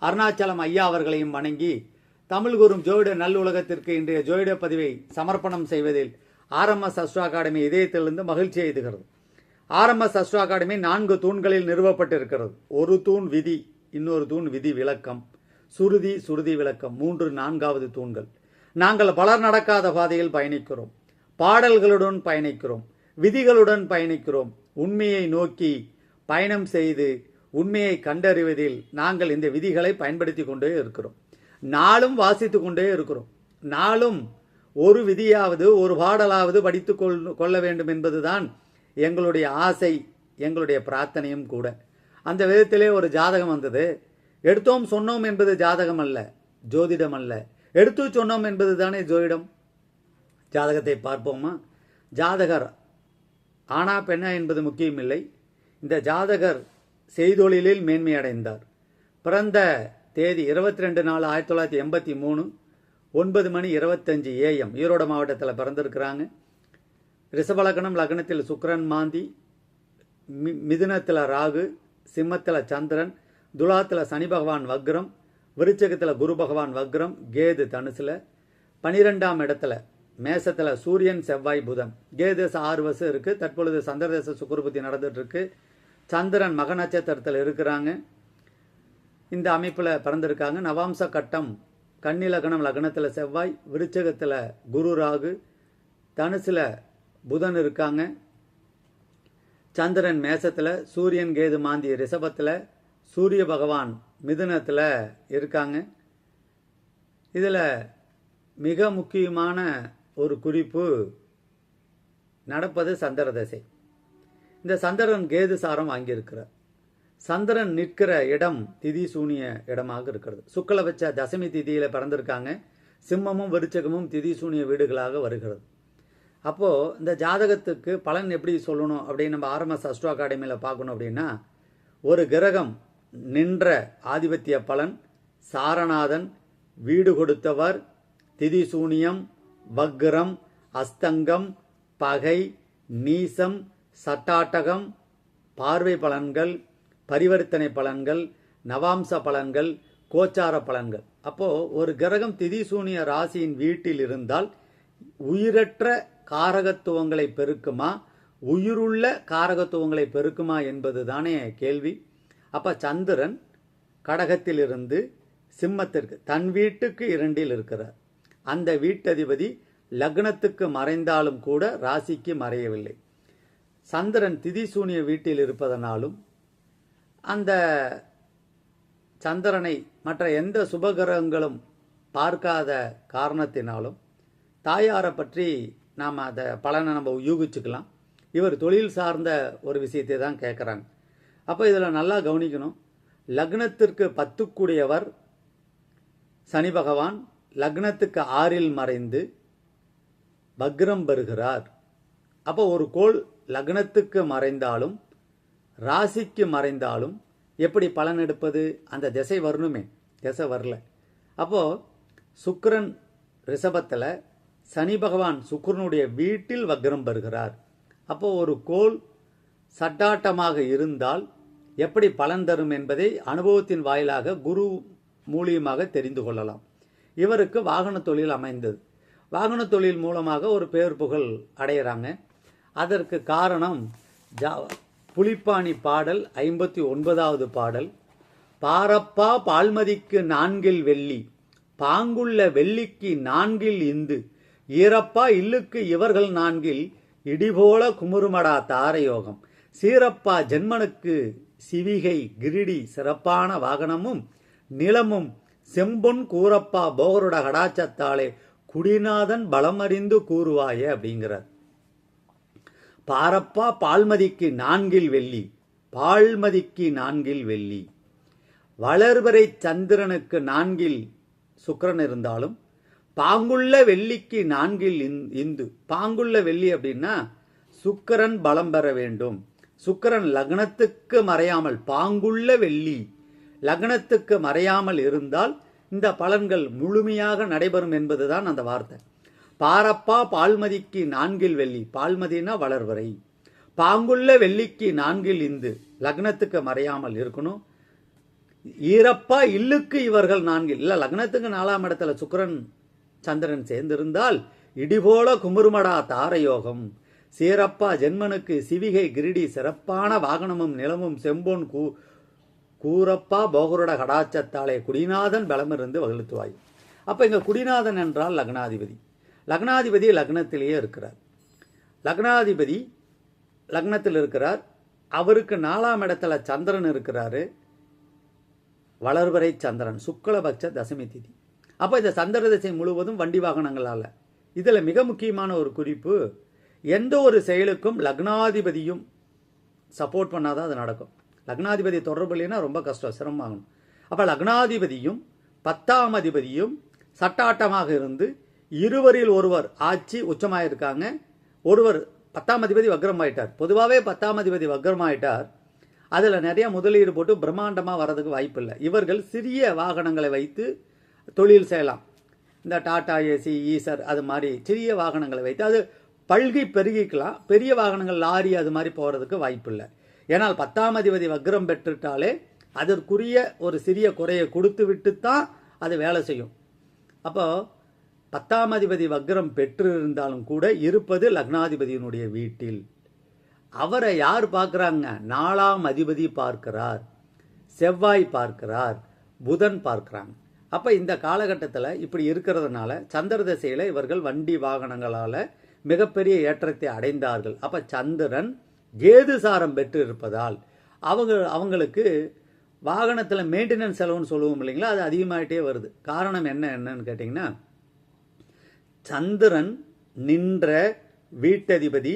அருணாச்சலம் ஐயா அவர்களையும் வணங்கி தமிழ் குரும் ஜோயிட நல்லுலகத்திற்கு இன்றைய ஜோயிட பதிவை சமர்ப்பணம் செய்வதில் ஆர்எம்எஸ் அஸ்ட்ரோ அகாடமி இதயத்திலிருந்து மகிழ்ச்சி எய்துகிறது ஆர்எம்எஸ் அஸ்ட்ரோ அகாடமி நான்கு தூண்களில் நிறுவப்பட்டிருக்கிறது. ஒரு தூண் விதி இன்னொரு தூண் விதி விளக்கம். சுருதி சுருதி விளக்கம். மூன்று நான்காவது தூண்கள். நாங்கள் பலர் நடக்காத பாதையில் பயணிக்கிறோம். பாடல்களுடன் பயணிக்கிறோம். விதிகளுடன் பயணிக்கிறோம். உண்மையை நோக்கி பயணம் செய்து உண்மையை கண்டறிவதில் நாங்கள் இந்த விதிகளை பயன்படுத்தி கொண்டே இருக்கிறோம். நாளும் வாசித்து கொண்டே இருக்கிறோம். நாளும் ஒரு விதியாவது ஒரு பாடலாவது படித்து கொள் கொள்ள வேண்டும் என்பதுதான் எங்களுடைய ஆசை எங்களுடைய பிரார்த்தனையும் கூட. அந்த விதத்திலே ஒரு ஜாதகம் வந்தது. எடுத்தோம் சொன்னோம் என்பது ஜாதகம் அல்ல ஜோதிடம் அல்ல. எடுத்து சொன்னோம் என்பது தானே ஜோதிடம்? ஜாதகத்தை பார்ப்போமா? ஜாதகர் ஆனா பெண்ணா என்பது முக்கியமில்லை. இந்த ஜாதகர் செய்தொழிலில் மேன்மை அடைந்தார் பிறந்த தேதி இருபத்தி ரெண்டு நாலு ஆயிரத்தி தொள்ளாயிரத்தி எண்பத்தி மூணு ஒன்பது மணி இருபத்தஞ்சு ஏஎம் ஈரோடு மாவட்டத்தில் பிறந்திருக்கிறாங்க. ரிஷபலக்கணம் லக்னத்தில் சுக்கரன் மாந்தி மி மிதுனத்தில் ராகு சிம்மத்தில் சந்திரன் துலாத்தில் சனி பகவான் வக்ரம் விருச்சகத்தில் குரு பகவான் வக்ரம் கேது தனுசில் பனிரெண்டாம் இடத்துல மேசத்தில் சூரியன் செவ்வாய் புதன். கேதேச ஆறு வருஷம் இருக்குது தற்பொழுது சந்திரதேச சுக்குருபத்தி நடந்துட்டு இருக்கு. சந்திரன் மக நட்சத்திரத்தில் இருக்கிறாங்க. இந்த அமைப்பில் பிறந்திருக்காங்க. நவாம்ச கட்டம் கன்னிலகணம் லக்னத்தில் செவ்வாய் விருச்சகத்தில் குரு ராகு தனுசில் புதன் இருக்காங்க. சந்திரன் மேசத்தில் சூரியன் கேது மாந்தி ரிஷபத்தில் சூரிய பகவான் மிதுனத்தில் இருக்காங்க. இதில் மிக முக்கியமான ஒரு குறிப்பு நடப்பது சந்திர தசை. இந்த சந்திரன் கேது சாரம் வாங்கியிருக்கிறார் சந்திரன் நிற்கிற இடம் திதி சூனிய இடமாக இருக்கிறது. சுக்கல வச்ச தசமி திதியில் பிறந்திருக்காங்க. சிம்மமும் விருச்சகமும் திதி சூனிய வீடுகளாக வருகிறது. அப்போது இந்த ஜாதகத்துக்கு பலன் எப்படி சொல்லணும் அப்படின்னு நம்ம ஆர்எம்எஸ் அஸ்ட்ரோ அகாடமியில் பார்க்கணும் அப்படின்னா ஒரு கிரகம் நின்ற ஆதிபத்திய பலன் சாரநாதன் வீடு கொடுத்தவர் திதி சூனியம் வக்ரம் அஸ்தங்கம் பகை நீசம் சட்டாட்டகம் பார்வை பலன்கள் பரிவர்த்தனை பலன்கள் நவாம்ச பலன்கள் கோச்சார பலன்கள். அப்போது ஒரு கிரகம் திதிசூனிய ராசியின் வீட்டில் இருந்தால் உயிரற்ற காரகத்துவங்களை பெருக்குமா? உயிருள்ள காரகத்துவங்களை பெருக்குமா என்பது தானே கேள்வி. அப்போ சந்திரன் கடகத்திலிருந்து சிம்மத்திற்கு தன் வீட்டுக்கு இரண்டில் இருக்கிறார். அந்த வீட்டதிபதி லக்னத்துக்கு மறைந்தாலும் கூட ராசிக்கு மறையவில்லை. சந்திரன் திதிசூனிய வீட்டில் இருப்பதனாலும் அந்த சந்திரனை மற்ற எந்த சுபகிரகங்களும் பார்க்காத காரணத்தினாலும் தாயாரை பற்றி நாம் அதை பலனை நம்ம யூகிச்சுக்கலாம். இவர் தொழில் சார்ந்த ஒரு விஷயத்தை தான் கேட்குறாங்க அப்போ இதில் நல்லா கவனிக்கணும். லக்னத்திற்கு பத்துக்குடையவர் சனி பகவான் லக்னத்துக்கு ஆறில் மறைந்து பக்ரம் பெறுகிறார். அப்போ ஒரு கோள் லக்னத்துக்கு மறைந்தாலும் ராசிக்கு மறைந்தாலும் எப்படி பலன் எடுப்பது? அந்த திசை வரணுமே. திசை வரல. அப்போ சுக்கரன் ரிஷபத்தில் சனி பகவான் சுக்கரனுடைய வீட்டில் வக்ரம் பெறுகிறார். அப்போ ஒரு கோல் சட்டாட்டமாக இருந்தால் எப்படி பலன் தரும் என்பதை அனுபவத்தின் வாயிலாக குரு மூலியமாக தெரிந்து கொள்ளலாம். இவருக்கு வாகன தொழில் அமைந்தது. வாகன தொழில் மூலமாக ஒரு பேர் புகழ் அடையிறாங்க. அதற்கு காரணம் ஜா புலிப்பாணி பாடல் ஐம்பத்தி ஒன்பதாவது பாடல். பாரப்பா பால்மதிக்கு நான்கில் வெள்ளி பாங்குள்ள வெள்ளிக்கு நான்கில் இந்து ஈரப்பா இல்லுக்கு இவர்கள் நான்கில் இடிபோல குமுறுமடா தாரயோகம். சீரப்பா ஜென்மனுக்கு சிவிகை கிரிடி சிறப்பான வாகனமும் நிலமும் செம்பொன் கூரப்பா போகருட கடாச்சத்தாலே குடிநாதன் பலமறிந்து கூறுவாயே அப்படிங்கிறார். பாரப்பா பால்மதிக்கு நான்கில் வெள்ளி பால்மதிக்கு நான்கில் வெள்ளி. வளர்வரை சந்திரனுக்கு நான்கில் சுக்கரன் இருந்தாலும் பாங்குள்ள வெள்ளிக்கு நான்கில் இந்- இந்து. பாங்குள்ள வெள்ளி அப்படின்னா சுக்கரன் பலம் பெற வேண்டும். சுக்கரன் லக்னத்துக்கு மறையாமல் பாங்குள்ள வெள்ளி லக்னத்துக்கு மறையாமல் இருந்தால் இந்த பலன்கள் முழுமையாக நடைபெறும் என்பதுதான் அந்த வார்த்தை. பாரப்பா பால்மதிக்கு நான்கில் வெள்ளி பால்மதினா வளர்வரை. பாங்குள்ள வெள்ளிக்கு நான்கில் இந்து லக்னத்துக்கு மறையாமல் இருக்கணும். ஈரப்பா இல்லுக்கு இவர்கள் நான்கில் இல்ல லக்னத்துக்கு நாலாம் இடத்துல சுக்கரன் சந்திரன் சேர்ந்திருந்தால் இடிபோல குமுறுமடா தாரயோகம். சீரப்பா ஜென்மனுக்கு சிவிகை கிரிடி சிறப்பான வாகனமும் நிலமும் செம்பொன் கூ கூரப்பா போகருட கடாச்சத்தாலே குடிநாதன் பலமிருந்து வகுத்துவாய் அப்ப இங்க குடிநாதன் என்றால் லக்னாதிபதி. லக்னாதிபதி லக்னத்திலேயே இருக்கிறார். லக்னாதிபதி லக்னத்தில் இருக்கிறார். அவருக்கு நாலாம் இடத்துல சந்திரன் இருக்கிறாரு. வளர்வரை சந்திரன் சுக்லபக்ஷ தசமி திதி. அப்போ இந்த சந்திர திசை முழுவதும் வண்டி வாகனங்களால். இதில் மிக முக்கியமான ஒரு குறிப்பு எந்த ஒரு செயலுக்கும் லக்னாதிபதியும் சப்போர்ட் பண்ணாதான் அது நடக்கும். லக்னாதிபதி தொடர்பு இல்லைன்னா ரொம்ப கஷ்டம் சிரமமாகணும் அப்போ லக்னாதிபதியும் பத்தாம் அதிபதியும் சட்டாட்டமாக இருந்து இருவரில் ஒருவர் ஆட்சி உச்சமாக இருக்காங்க ஒருவர் பத்தாம் அதிபதி வக்ரமாயிட்டார். பொதுவாகவே பத்தாம் அதிபதி வக்ரமாயிட்டார். அதில் நிறைய முதலீடு போட்டு பிரம்மாண்டமாக வர்றதுக்கு வாய்ப்பில்லை. இவர்கள் சிறிய வாகனங்களை வைத்து தொழில் செய்யலாம். இந்த டாடா ஏசி ஈசர் அது மாதிரி சிறிய வாகனங்களை வைத்து அது பல்கி பெருகிக்கலாம். பெரிய வாகனங்கள் லாரி அது மாதிரி போகிறதுக்கு வாய்ப்பில்லை. ஏன்னால் பத்தாம் அதிபதி வக்ரம் பெற்றுட்டாலே அதற்குரிய ஒரு சிறிய குறையை கொடுத்து விட்டு தான் அது வேலை செய்யும். அப்போது பத்தாம் அதிபதி வக்ரம் பெற்று இருந்தாலும் கூட இருப்பது லக்னாதிபதியினுடைய வீட்டில். அவரை யார் பார்க்குறாங்க? நாலாம் அதிபதி பார்க்கிறார். செவ்வாய் பார்க்கிறார். புதன் பார்க்கிறாங்க. அப்போ இந்த காலகட்டத்தில் இப்படி இருக்கிறதுனால சந்திர திசையில் இவர்கள் வண்டி வாகனங்களால் மிகப்பெரிய ஏற்றத்தை அடைந்தார்கள். அப்போ சந்திரன் கேது சாரம் பெற்று இருப்பதால் அவங்க அவங்களுக்கு வாகனத்தில் மெயின்டெனன்ஸ் செலவுன்னு சொல்லுவோம் இல்லைங்களா? அது அதிகமாகிட்டே வருது. காரணம் என்ன என்னன்னு கேட்டிங்கன்னா சந்திரன் நின்ற வீட்டதிபதி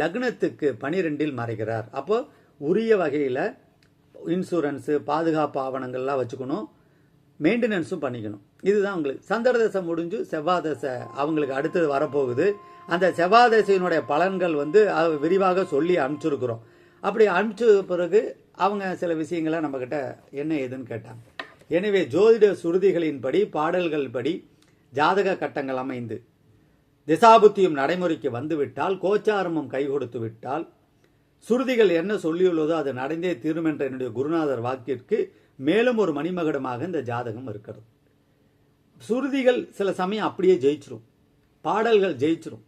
லக்னத்துக்கு பனிரெண்டில் மறைகிறார். அப்போ உரிய வகையில் இன்சூரன்ஸு பாதுகாப்பு ஆவணங்கள்லாம் வச்சுக்கணும். மெயின்டெனன்ஸும் பண்ணிக்கணும். இதுதான் உங்களுக்கு. சந்திர தசை முடிஞ்சு செவ்வாதசை அவங்களுக்கு அடுத்தது வரப்போகுது. அந்த செவ்வாதசையினுடைய பலன்கள் வந்து விரிவாக சொல்லி அனுப்பிச்சிருக்கிறோம். அப்படி அனுப்பிச்ச பிறகு அவங்க சில விஷயங்களை நம்மக்கிட்ட என்ன ஏதுன்னு கேட்டாங்க. எனவே ஜோதிட சுருதிகளின்படி பாடல்கள் படி ஜாதக கட்டங்கள் அமைந்து திசாபுத்தியும் நடைமுறைக்கு வந்துவிட்டால் கோச்சாரமும் கை கொடுத்து விட்டால் சுருதிகள் என்ன சொல்லியுள்ளதோ அது நடந்தே தீரும் என்ற என்னுடைய குருநாதர் வாக்கிற்கு மேலும் ஒரு மணிமகடமாக இந்த ஜாதகம் இருக்கிறது. சுருதிகள் சில சமயம் அப்படியே ஜெயிச்சிரும். பாடல்கள் ஜெயிச்சிரும்.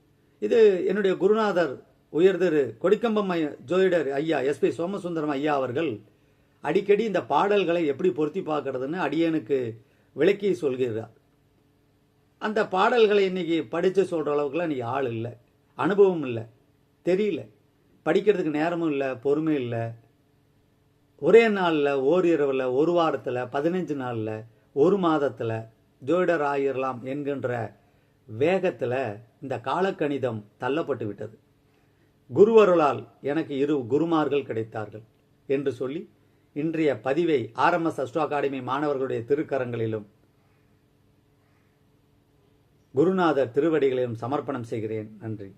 இது என்னுடைய குருநாதர் உயர்திரு கொடிக்கம்பம் ஜோதிடர் ஐயா எஸ்பி சோமசுந்தரம் ஐயா அவர்கள் அடிக்கடி இந்த பாடல்களை எப்படி பொருத்தி பார்க்கறதுன்னு அடியனுக்கு விளக்கி சொல்கிறார். அந்த பாடல்களை இன்றைக்கி படித்து சொல்கிற அளவுக்குலாம் இன்னைக்கு ஆள் இல்லை. அனுபவம் இல்லை. தெரியல. படிக்கிறதுக்கு நேரமும் இல்லை பொறுமை இல்லை. ஒரே நாளில் ஓரிரவில் ஒரு வாரத்தில் பதினஞ்சு நாளில் ஒரு மாதத்தில் ஜோயிடர் ஆயிரலாம் என்கின்ற வேகத்தில் இந்த காலக்கணிதம் தள்ளப்பட்டு விட்டது. குருவருளால் எனக்கு இரு குருமார்கள் கிடைத்தார்கள் என்று சொல்லி இன்றைய பதிவை ஆர்எம்எஸ் அஸ்ட்ரோ அகாடமி மாணவர்களுடைய திருக்கரங்களிலும் குருநாதர் திருவடிகளையும் சமர்ப்பணம் செய்கிறேன். நன்றி.